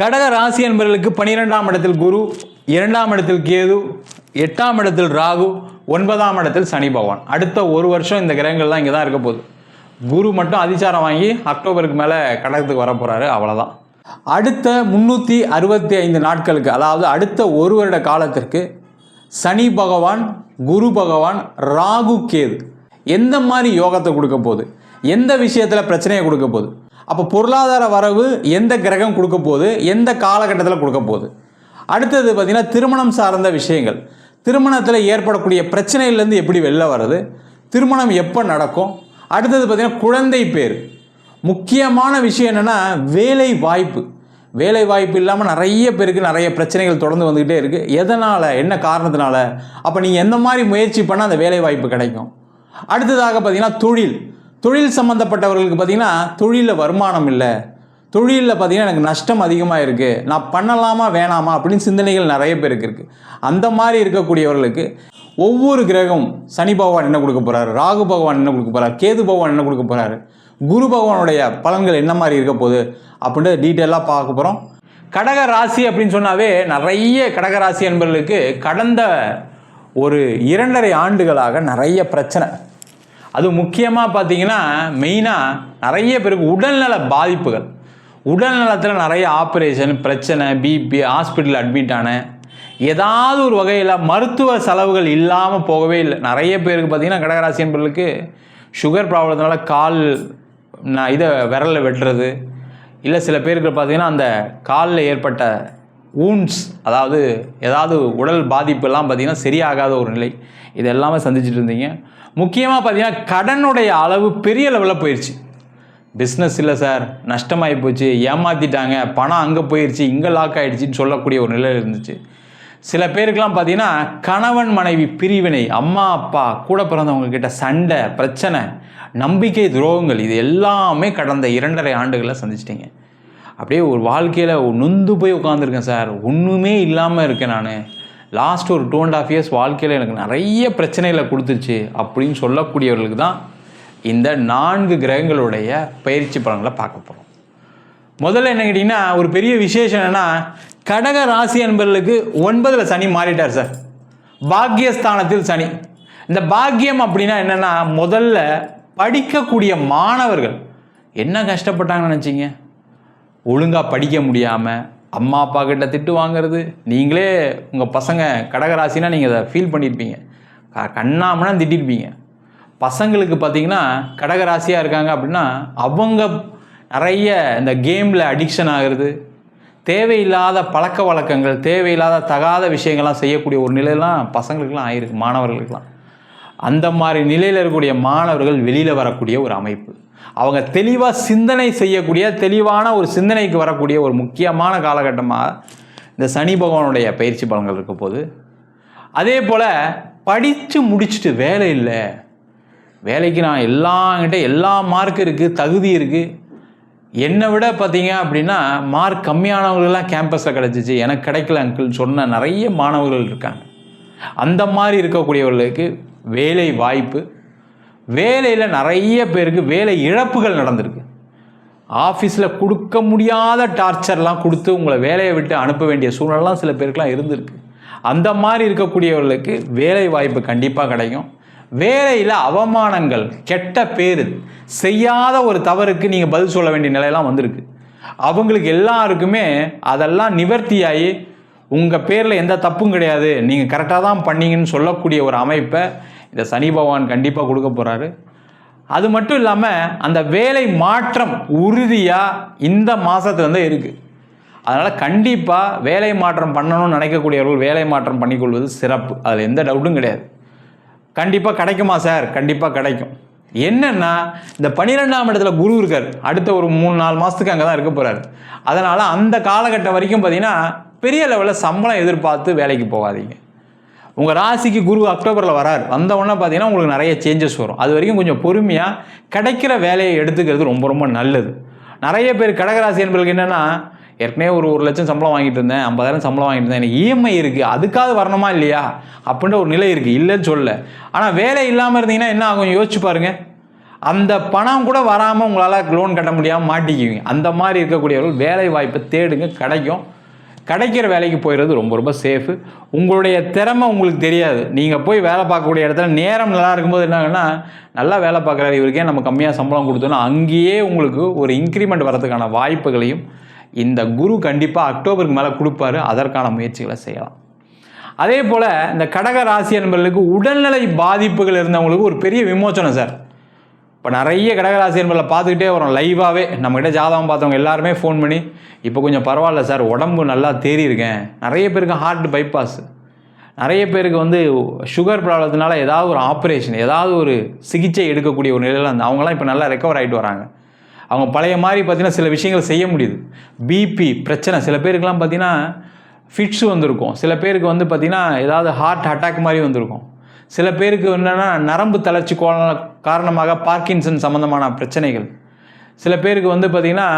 கடக ராசி என்பவர்களுக்கு பனிரெண்டாம் இடத்தில் குரு இரண்டாம் இடத்தில் கேது எட்டாம் இடத்தில் ராகு ஒன்பதாம் இடத்தில் சனி பகவான். அடுத்த ஒரு வருஷம் இந்த கிரகங்கள்லாம் இங்கே தான் இருக்க போகுது. குரு மட்டும் அதிசாரம் வாங்கி அக்டோபருக்கு மேலே கடகத்துக்கு வர போகிறாரு அவ்வளோதான் அடுத்த முந்நூற்றி அறுபத்தி ஐந்து நாட்களுக்கு அதாவது அடுத்த ஒரு வருட காலத்திற்கு சனி பகவான் குரு பகவான் ராகு கேது. எந்த மாதிரி யோகத்தை கொடுக்க போகுது? எந்த விஷயத்தில் பிரச்சனையை கொடுக்க போகுது? அப்போ பொருளாதார வரவு எந்த கிரகம் கொடுக்க போகுது எந்த காலகட்டத்தில் கொடுக்க போகுது அடுத்தது பார்த்திங்கன்னா திருமணம் சார்ந்த விஷயங்கள். திருமணத்தில் ஏற்படக்கூடிய பிரச்சனையிலேருந்து எப்படி வெளில வர்றது? திருமணம் எப்போ நடக்கும்? அடுத்தது பார்த்திங்கன்னா குழந்தை பேர் முக்கியமான விஷயம் என்னென்னா வேலை வாய்ப்பு. வேலை வாய்ப்பு இல்லாமல் நிறைய பேருக்கு நிறைய பிரச்சனைகள் தொடர்ந்து வந்துக்கிட்டே இருக்குது எதனால்? என்ன காரணத்தினால? அப்போ நீங்கள் எந்த மாதிரி முயற்சி பண்ணால் அந்த வேலை வாய்ப்பு கிடைக்கும்? அடுத்ததாக பார்த்தீங்கன்னா தொழில். தொழில் சம்மந்தப்பட்டவர்களுக்கு பார்த்தீங்கன்னா தொழிலில் வருமானம் இல்லை. தொழிலில் பார்த்தீங்கன்னா எனக்கு நஷ்டம் அதிகமாக இருக்குது நான் பண்ணலாமா வேணாமா அப்படின்னு சிந்தனைகள் நிறைய பேருக்கு இருக்குது அந்த மாதிரி இருக்கக்கூடியவர்களுக்கு ஒவ்வொரு கிரகம் சனி பகவான் என்ன கொடுக்க போகிறாரு ராகு பகவான் என்ன கொடுக்க போகிறார் கேது பகவான் என்ன கொடுக்க போகிறாரு குரு பகவானுடைய பலன்கள் என்ன மாதிரி இருக்க போகுது? அப்படின்ட்டு டீட்டெயிலாக பார்க்க போகிறோம் கடக ராசி அப்படின்னு சொன்னாவே நிறைய கடக ராசி என்பவர்களுக்கு கடந்த ஒரு இரண்டரை ஆண்டுகளாக நிறைய பிரச்சனை. அது முக்கியமாக பார்த்தீங்கன்னா மெயினாக நிறைய பேருக்கு உடல்நல பாதிப்புகள். உடல் நலத்தில் நிறைய ஆப்ரேஷன் பிரச்சனை பிபி ஹாஸ்பிட்டல் அட்மிட் ஆன ஏதாவது ஒரு வகையில் மருத்துவ செலவுகள் இல்லாமல் போகவே இல்லை. நிறைய பேருக்கு பார்த்தீங்கன்னா கடகராசி என்பவர்களுக்கு சுகர் ப்ராப்ளத்தினால கால் நான் இதை விரலில் வெட்டுறது. இல்லை சில பேருக்கு பார்த்தீங்கன்னா அந்த காலில் ஏற்பட்ட ஊன்ஸ் அதாவது ஏதாவது உடல் பாதிப்பெல்லாம் பார்த்தீங்கன்னா சரியாகாத ஒரு நிலை. இது எல்லாமே சந்திச்சுட்டு இருந்தீங்க. முக்கியமாக பார்த்தீங்கன்னா கடனுடைய அளவு பெரிய லெவலில் போயிடுச்சு பிஸ்னஸ் இல்லை சார் நஷ்டமாகி போச்சு. ஏமாற்றிட்டாங்க பணம் அங்கே போயிடுச்சு இங்கே லாக் ஆகிடுச்சின்னு சொல்லக்கூடிய ஒரு நிலை இருந்துச்சு. சில பேருக்கெல்லாம் பார்த்தீங்கன்னா கணவன் மனைவி பிரிவினை அம்மா அப்பா கூட பிறந்தவங்கக்கிட்ட சண்டை பிரச்சனை நம்பிக்கை துரோகங்கள் இது எல்லாமே கடந்த இரண்டரை ஆண்டுகளில் சந்திச்சிட்டிங்க. அப்படியே ஒரு வாழ்க்கையில் நொந்து போய் உட்காந்துருக்கேன் சார். ஒன்றுமே இல்லாமல் இருக்கேன் நான். லாஸ்ட் ஒரு டூ அண்ட் ஆஃப் இயர்ஸ் வாழ்க்கையில் எனக்கு நிறைய பிரச்சனைகளை கொடுத்துருச்சு. அப்படின்னு சொல்லக்கூடியவர்களுக்கு தான் இந்த நான்கு கிரகங்களுடைய பயிற்சி பலன்களை பார்க்க போகிறோம் முதல்ல என்ன கேட்டிங்கன்னா ஒரு பெரிய விசேஷம் என்னென்னா கடக ராசி என்பவர்களுக்கு ஒன்பதில் சனி மாறிட்டார் சார். பாக்கியஸ்தானத்தில் சனி. இந்த பாக்கியம் அப்படின்னா என்னென்னா முதல்ல படிக்கக்கூடிய மாணவர்கள் என்ன கஷ்டப்பட்டாங்கன்னு நினச்சிங்க? ஒழுங்காக படிக்க முடியாமல் அம்மா அப்பா கிட்ட திட்டு வாங்குறது. நீங்களே உங்கள் பசங்க கடகராசினா நீங்கள் அதை ஃபீல் பண்ணியிருப்பீங்க க கண்ணாமனா திட்டிருப்பீங்க. பசங்களுக்கு பார்த்தீங்கன்னா கடகராசியாக இருக்காங்க அப்படின்னா அவங்க நிறைய இந்த கேமில் அடிக்ஷன் ஆகிறது. தேவையில்லாத பழக்க வழக்கங்கள் தேவையில்லாத தகாத விஷயங்கள்லாம் செய்யக்கூடிய ஒரு நிலையெல்லாம் பசங்களுக்கெல்லாம் ஆயிருக்கு மாணவர்களுக்கெல்லாம். அந்த மாதிரி நிலையில் இருக்கக்கூடிய மாணவர்கள் வெளியில் வரக்கூடிய ஒரு அமைப்பு. அவங்க தெளிவாக சிந்தனை செய்யக்கூடிய தெளிவான ஒரு சிந்தனைக்கு வரக்கூடிய ஒரு முக்கியமான காலகட்டமாக இந்த சனி பகவானுடைய பயிற்சி பலன்கள் இருக்க போது அதே போல் படித்து முடிச்சுட்டு வேலை இல்லை. வேலைக்கு நான் எல்லாங்கிட்ட எல்லா மார்க் இருக்குது தகுதி இருக்குது என்னை விட பார்த்தீங்க அப்படின்னா மார்க் கம்மியானவர்கள்லாம் கேம்பஸில் கிடச்சிச்சு. எனக்கு கிடைக்கல அங்கிள் சொன்ன நிறைய மாணவர்கள் இருக்காங்க. அந்த மாதிரி இருக்கக்கூடியவர்களுக்கு வேலை வாய்ப்பு வேலையில் நிறைய பேருக்கு வேலை இழப்புகள் நடந்திருக்கு. ஆஃபீஸில் கொடுக்க முடியாத டார்ச்சர்லாம் கொடுத்து உங்களை வேலையை விட்டு அனுப்ப வேண்டிய சூழ்நிலாம் சில பேருக்குலாம் இருந்திருக்கு. அந்த மாதிரி இருக்கக்கூடியவர்களுக்கு வேலை வாய்ப்பு கண்டிப்பாக கிடைக்கும். வேலையில் அவமானங்கள் கெட்ட பேர் செய்யாத ஒரு தவறுக்கு நீங்கள் பதில் சொல்ல வேண்டிய நிலையெல்லாம் வந்திருக்கு. அவங்களுக்கு எல்லாருக்குமே அதெல்லாம் நிவர்த்தியாகி உங்கள் பேரில் எந்த தப்பும் கிடையாது. நீங்கள் கரெக்டாக தான் பண்ணீங்கன்னு சொல்லக்கூடிய ஒரு அமைப்பை இந்த சனி பகவான் கண்டிப்பாக கொடுக்க போகிறாரு அது மட்டும் இல்லாமல் அந்த வேலை மாற்றம் உறுதியாக இந்த மாதத்துலேருந்து இருக்குது அதனால் கண்டிப்பாக வேலை மாற்றம் பண்ணணும்னு நினைக்கக்கூடியவர்கள் வேலை மாற்றம் பண்ணிக்கொள்வது சிறப்பு. அதில் எந்த டவுட்டும் கிடையாது. கண்டிப்பாக கிடைக்குமா சார் கண்டிப்பாக கிடைக்கும். என்னென்னா இந்த பன்னிரெண்டாம் இடத்துல குரு இருக்கார். அடுத்த ஒரு மூணு நாலு மாதத்துக்கு அங்கே தான் இருக்க போகிறார் அதனால் அந்த காலகட்டம் வரைக்கும் பார்த்தீங்கன்னா பெரிய லெவலில் சம்பளம் எதிர்பார்த்து வேலைக்கு போகாதீங்க. உங்கள் ராசிக்கு குரு அக்டோபரில் வரார். வந்த உடனே பார்த்தீங்கன்னா உங்களுக்கு நிறைய சேஞ்சஸ் வரும். அது வரைக்கும் கொஞ்சம் பொறுமையாக கிடைக்கிற வேலையை எடுத்துக்கிறது ரொம்ப ரொம்ப நல்லது. நிறைய பேர் கடகராசி என்பதுக்கு என்னென்னா ஏற்கனவே ஒரு ஒரு லட்சம் சம்பளம் வாங்கிட்டு இருந்தேன் ஐம்பதாயிரம் சம்பளம் வாங்கிட்டு இருந்தேன். எனக்கு இஎம்ஐ இருக்குது அதுக்காவது வரணுமா இல்லையா? அப்படின்ற ஒரு நிலை இருக்குது இல்லைன்னு சொல்ல ஆனால் வேலை இல்லாமல் இருந்தீங்கன்னா என்ன ஆகும்? யோசிச்சு பாருங்கள் அந்த பணம் கூட வராமல் உங்களால் லோன் கட்ட முடியாமல் மாட்டிக்குவீங்க. அந்த மாதிரி இருக்கக்கூடியவர்கள் வேலை வாய்ப்பை தேடுங்க கிடைக்கும். கிடைக்கிற வேலைக்கு போயிடுறது ரொம்ப ரொம்ப சேஃபு உங்களுடைய திறமை உங்களுக்கு தெரியாது. நீங்கள் போய் வேலை பார்க்கக்கூடிய இடத்துல நேரம் நல்லா இருக்கும்போது என்னாங்கன்னா நல்லா வேலை பார்க்குறாரு இவருக்கே நம்ம கம்மியாக சம்பளம் கொடுத்தோன்னா அங்கேயே உங்களுக்கு ஒரு இன்க்ரிமெண்ட் வரதுக்கான வாய்ப்புகளையும் இந்த குரு கண்டிப்பாக அக்டோபருக்கு மேலே கொடுப்பாரு. அதற்கான முயற்சிகளை செய்யலாம். அதே போல் இந்த கடக ராசி என்பவர்களுக்கு உடல்நிலை பாதிப்புகள் இருந்தவங்களுக்கு ஒரு பெரிய விமோச்சனம் சார். இப்போ நிறைய கடகராசி என்பதில் பார்த்துக்கிட்டே வரோம். லைவாகவே நம்மக்கிட்ட ஜாதகம் பார்த்தவங்க எல்லாருமே ஃபோன் பண்ணி இப்போ கொஞ்சம் பரவாயில்ல சார் உடம்பு நல்லா தேறி இருக்கேன் நிறைய பேருக்கு ஹார்ட் பைபாஸ் நிறைய பேருக்கு வந்து சுகர் ப்ராப்ளத்தினால ஏதாவது ஒரு ஆப்ரேஷன் ஏதாவது ஒரு சிகிச்சை எடுக்கக்கூடிய ஒரு நிலையில் அந்த அவங்களாம் இப்போ நல்லா ரெக்கவர் ஆகிட்டு வராங்க. அவங்க பழைய மாதிரி பார்த்தீங்கன்னா சில விஷயங்கள் செய்ய முடியுது. பிபி பிரச்சனை. சில பேருக்குலாம் பார்த்தீங்கன்னா ஃபிட்ஸ் வந்திருக்கும். சில பேருக்கு வந்து பார்த்திங்கன்னா ஏதாவது ஹார்ட் அட்டாக் மாதிரி வந்திருக்கும். சில பேருக்கு என்னென்னா நரம்பு தளர்ச்சி காரணமாக பார்க்கின்சன் சம்மந்தமான பிரச்சனைகள். சில பேருக்கு வந்து பார்த்திங்கன்னா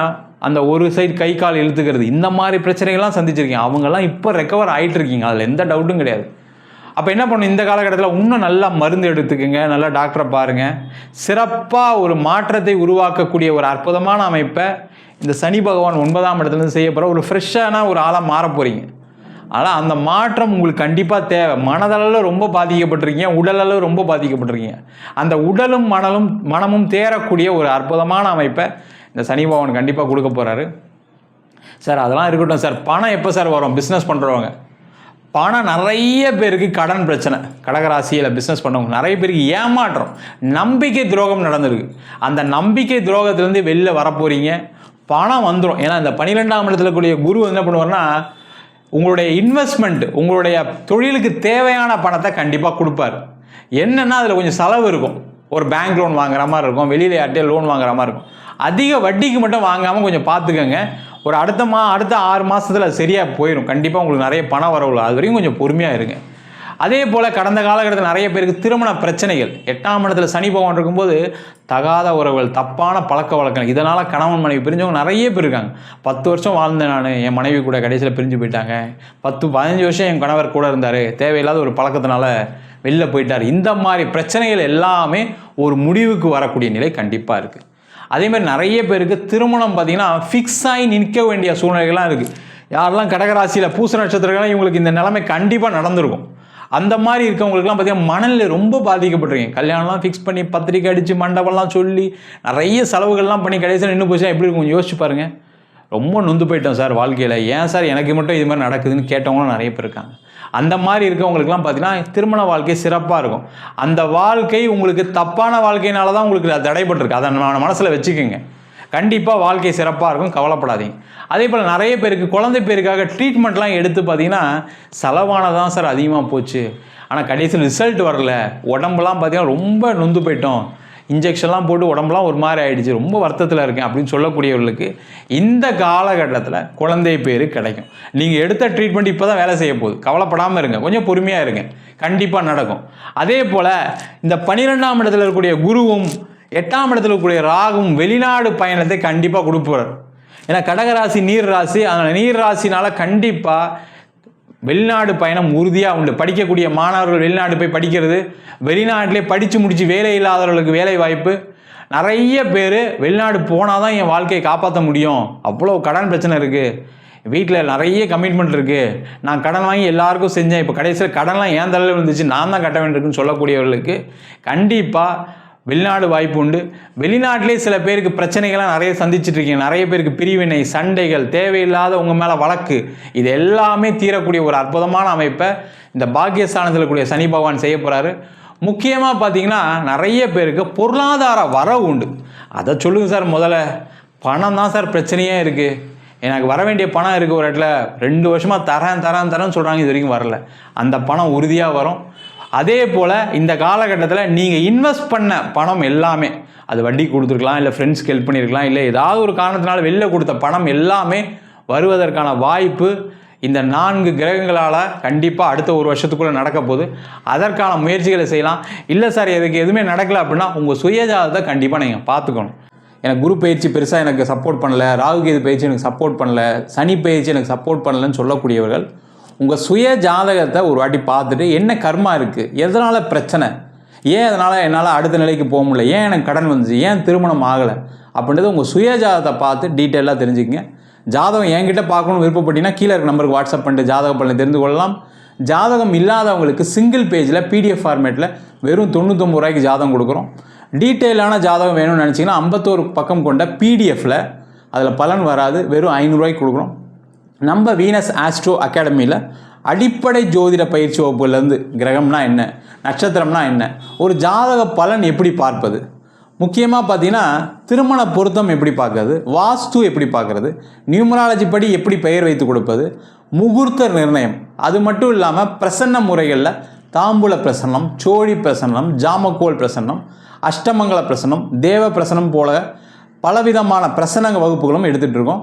அந்த ஒரு சைடு கை கால் இழுத்துக்கிறது இந்த மாதிரி பிரச்சனைகள்லாம் சந்திச்சிருக்கீங்க. அவங்கெல்லாம் இப்போ ரெக்கவர் ஆகிட்டு இருக்கீங்க அதில் எந்த டவுட்டும் கிடையாது. அப்போ என்ன பண்ணணும்? இந்த காலகட்டத்தில் இன்னும் நல்லா மருந்து எடுத்துக்கோங்க. நல்லா டாக்டரை பாருங்கள் சிறப்பாக ஒரு மாற்றத்தை உருவாக்கக்கூடிய ஒரு அற்புதமான அமைப்பை இந்த சனி பகவான் ஒன்பதாம் இடத்துலேருந்து செய்ய போகிற ஒரு ஃப்ரெஷ்ஷான ஒரு ஆளாக மாற போகிறீங்க ஆனால் அந்த மாற்றம் உங்களுக்கு கண்டிப்பாக தேவை. மனதளவில் ரொம்ப பாதிக்கப்பட்டிருக்கீங்க உடலளவு ரொம்ப பாதிக்கப்பட்டிருக்கீங்க. அந்த உடலும் மனலும் மனமும் தேரக்கூடிய ஒரு அற்புதமான அமைப்பை இந்த சனி பகவான் கண்டிப்பாக கொடுக்க போகிறாரு சார் அதெல்லாம் இருக்கட்டும் சார். பணம் எப்போ சார் வரும்? பிஸ்னஸ் பண்ணுறவங்க பணம் நிறைய பேருக்கு கடன் பிரச்சனை. கடகராசியில் பிஸ்னஸ் பண்ணவங்க. நிறைய பேருக்கு ஏமாற்றம். நம்பிக்கை துரோகம் நடந்திருக்கு. அந்த நம்பிக்கை துரோகத்துலேருந்து வெளில வரப்போகிறீங்க பணம் வந்துடும் ஏன்னா இந்த பன்னிரெண்டாம் இடத்துல கூடிய குரு என்ன பண்ணுவார்னா உங்களுடைய இன்வெஸ்ட்மெண்ட் உங்களுடைய தொழிலுக்கு தேவையான பணத்தை கண்டிப்பாக கொடுப்பாரு. என்னென்னா அதில் கொஞ்சம் செலவு இருக்கும். ஒரு பேங்க் லோன் வாங்குற மாதிரி இருக்கும். வெளியில் யார்கிட்டயே லோன் வாங்குற மாதிரி இருக்கும். அதிக வட்டிக்கு மட்டும் வாங்காமல் கொஞ்சம் பார்த்துக்கோங்க. ஒரு அடுத்த மா அடுத்த ஆறு மாதத்தில் சரியாக போயிடும் கண்டிப்பாக உங்களுக்கு நிறைய பணம் வரவுள்ள அது வரைக்கும் கொஞ்சம் பொறுமையாக இருங்க. அதே போல் கடந்த காலகட்டத்தில் நிறைய பேருக்கு திருமண பிரச்சனைகள். எட்டாம் இடத்துல சனி பகவான் இருக்கும்போது தகாத உறவுகள் தப்பான பழக்க வழக்கங்கள் இதனால் கணவன் மனைவி பிரிஞ்சவங்க நிறைய பேர் இருக்காங்க. பத்து வருஷம் வாழ்ந்தேன் நான் என் மனைவி கூட கடைசியில் பிரிஞ்சு போயிட்டாங்க. பத்து பதினஞ்சு வருஷம் என் கணவர் கூட இருந்தார். தேவையில்லாத ஒரு பழக்கத்தினால வெளில போயிட்டார். இந்த மாதிரி பிரச்சனைகள் எல்லாமே ஒரு முடிவுக்கு வரக்கூடிய நிலை கண்டிப்பாக இருக்குது அதே மாதிரி நிறைய பேருக்கு திருமணம் பார்த்திங்கன்னா ஃபிக்ஸ் ஆகி நிற்க வேண்டிய சூழ்நிலைகள்லாம் இருக்குது யாரெல்லாம் கடகராசியில் பூச நட்சத்திரங்கள்லாம் இவங்களுக்கு இந்த நிலைமை கண்டிப்பாக நடந்திருக்கும். அந்த மாதிரி இருக்கவங்களுக்குலாம் பார்த்தீங்கன்னா மனநிலை ரொம்ப பாதிக்கப்பட்டிருக்கீங்க. கல்யாணம்லாம் ஃபிக்ஸ் பண்ணி பத்திரிக்கை அடித்து மண்டபம்லாம் சொல்லி நிறைய செலவுகள்லாம் பண்ணி கடைசியில் நின்று போச்சுன்னா எப்படி இருக்கும்? யோசிச்சு பாருங்கள் ரொம்ப நொந்து போயிட்டோம் சார் வாழ்க்கையில். ஏன் சார் எனக்கு மட்டும் இது மாதிரி நடக்குதுன்னு கேட்டவங்களும் நிறைய பேர் இருக்காங்க. அந்த மாதிரி இருக்கவங்களுக்குலாம் பார்த்தீங்கன்னா திருமண வாழ்க்கை சிறப்பாக இருக்கும். அந்த வாழ்க்கை உங்களுக்கு தப்பான வாழ்க்கையினால தான் உங்களுக்கு அது தடைபட்டிருக்கு. அதை நம்ம மனசில் வச்சுக்கோங்க. கண்டிப்பாக வாழ்க்கை சிறப்பாக இருக்கும் கவலைப்படாதீங்க. அதே போல் நிறைய பேருக்கு குழந்தை பேருக்காக ட்ரீட்மெண்ட்லாம் எடுத்து பார்த்தீங்கன்னா செலவானதான் சார் அதிகமாக போச்சு. ஆனால் கடைசியில் ரிசல்ட் வரல. உடம்புலாம் பார்த்தீங்கன்னா ரொம்ப நொந்து போயிட்டோம். இன்ஜெக்ஷன்லாம் போட்டு உடம்புலாம் ஒரு மாதிரி ஆகிடுச்சு ரொம்ப வருத்தத்தில் இருக்கேன் அப்படின்னு சொல்லக்கூடியவர்களுக்கு இந்த காலகட்டத்தில் குழந்தை பேர் கிடைக்கும். நீங்கள் எடுத்த ட்ரீட்மெண்ட் இப்போ தான் வேலை செய்ய போகுது. கவலைப்படாமல் இருங்க. கொஞ்சம் பொறுமையாக இருங்க. கண்டிப்பாக நடக்கும். அதே போல் இந்த பன்னிரெண்டாம் இடத்துல இருக்கக்கூடிய குருவும் எட்டாம் இடத்துல இருக்கக்கூடிய ராகும் வெளிநாடு பயணத்தை கண்டிப்பாக கொடுப்பார் ஏன்னா கடகராசி நீர் ராசி அதனால் நீர் ராசினால் கண்டிப்பாக வெளிநாடு பயணம் உறுதியாக உண்டு. படிக்கக்கூடிய மாணவர்கள் வெளிநாடு போய் படிக்கிறது வெளிநாட்டிலே படித்து முடித்து வேலை இல்லாதவர்களுக்கு வேலை வாய்ப்பு. நிறைய பேர் வெளிநாடு போனால் தான் என் வாழ்க்கையை காப்பாற்ற முடியும். அவ்வளோ கடன் பிரச்சனை இருக்குது வீட்டில் நிறைய கமிட்மெண்ட் இருக்குது நான் கடன் வாங்கி எல்லாருக்கும் செஞ்சேன். இப்போ கடைசியில் கடன்லாம் ஏன் தலையில் இருந்துச்சு நான் தான் கட்ட வேண்டியிருக்குன்னு சொல்லக்கூடியவர்களுக்கு கண்டிப்பாக வெளிநாடு வாய்ப்பு உண்டு. வெளிநாட்டிலே சில பேருக்கு பிரச்சனைகள்லாம் நிறைய சந்திச்சுட்டு இருக்கீங்க. நிறைய பேருக்கு பிரிவினை சண்டைகள் தேவையில்லாத உங்கள் மேலே வழக்கு. இது எல்லாமே தீரக்கூடிய ஒரு அற்புதமான அமைப்பை இந்த பாக்கியஸ்தானத்தில் கூடிய சனி பகவான் செய்ய போகிறாரு முக்கியமாக பார்த்தீங்கன்னா நிறைய பேருக்கு பொருளாதார வரவு உண்டு. அதை சொல்லுங்கள் சார் முதல்ல. பணம் தான் சார் பிரச்சனையே இருக்குது எனக்கு வர வேண்டிய பணம் இருக்குது ஒரு இடத்துல. ரெண்டு வருஷமாக தரேன் தரேன் தரேன்னு சொல்கிறாங்க இது வரைக்கும் வரல. அந்த பணம் உறுதியாக வரும். அதே போல் இந்த காலகட்டத்தில் நீங்கள் இன்வெஸ்ட் பண்ண பணம் எல்லாமே அது வட்டி கொடுத்துருக்கலாம் இல்லை ஃப்ரெண்ட்ஸ்க்கு ஹெல்ப் பண்ணியிருக்கலாம் இல்லை ஏதாவது ஒரு காரணத்தினால வெளில கொடுத்த பணம் எல்லாமே வருவதற்கான வாய்ப்பு இந்த நான்கு கிரகங்களால் கண்டிப்பாக அடுத்த ஒரு வருஷத்துக்குள்ளே நடக்க போகுது. அதற்கான முயற்சிகளை செய்யலாம். இல்லை சார் இதுக்கு எதுவுமே நடக்கல அப்படின்னா உங்கள் சுயஜாதத்தை கண்டிப்பாக நீங்கள் பார்த்துக்கணும். எனக்கு குரு பயிற்சி பெருசாக எனக்கு சப்போர்ட் பண்ணல ராகு கேது பயிற்சி எனக்கு சப்போர்ட் பண்ணல சனி பயிற்சி எனக்கு சப்போர்ட் பண்ணலைன்னு சொல்லக்கூடியவர்கள் உங்கள் சுய ஜாதகத்தை ஒரு வாட்டி பார்த்துட்டு என்ன கர்மா இருக்குது எதனால் பிரச்சனை? ஏன் அதனால் என்னால் அடுத்த நிலைக்கு போக முடியல? ஏன் எனக்கு கடன் வந்துச்சு? ஏன் திருமணம் ஆகலை? அப்படின்றது உங்கள் சுய ஜாதகத்தை பார்த்து டீட்டெயிலாக தெரிஞ்சுக்கங்க. ஜாதகம் என்கிட்ட பார்க்கணும்னு விருப்பப்பட்டீங்கன்னா கீழே இருக்க நம்பருக்கு வாட்ஸ்அப் பண்ணிட்டு ஜாதக பலனை தெரிந்து கொள்ளலாம். ஜாதகம் இல்லாதவங்களுக்கு சிங்கிள் பேஜில் பிடிஎஃப் ஃபார்மேட்டில் வெறும் தொண்ணூத்தொம்பது ரூபாய்க்கு ஜாதகம் கொடுக்குறோம். டீட்டெயிலான ஜாதகம் வேணும்னு நினச்சிங்கன்னா ஐம்பத்தோரு பக்கம் கொண்ட பிடிஎஃப்பில் அதில் பலன் வராது. வெறும் ஐநூறுரூவாய்க்கு கொடுக்குறோம். நம்ம வீனஸ் ஆஸ்ட்ரோ அகாடமியில் அடிப்படை ஜோதிட பயிற்சி வகுப்புலேருந்து கிரகம்னா என்ன நட்சத்திரம்னா என்ன ஒரு ஜாதக பலன் எப்படி பார்ப்பது முக்கியமாக பார்த்தீங்கன்னா திருமண பொருத்தம் எப்படி பார்க்கறது வாஸ்து எப்படி பார்க்கறது நியூமராலஜி படி எப்படி பெயர் வைத்து கொடுப்பது முகூர்த்த நிர்ணயம் அது மட்டும் இல்லாமல் பிரசன்ன முறைகளில் தாம்பூல பிரசன்னம் சோழி பிரசன்னம் ஜாமக்கோல் பிரசன்னம் அஷ்டமங்கல பிரசன்னம் தேவ பிரசனம் போல பலவிதமான பிரசனங்க வகுப்புகளும் எடுத்துகிட்டு இருக்கோம்.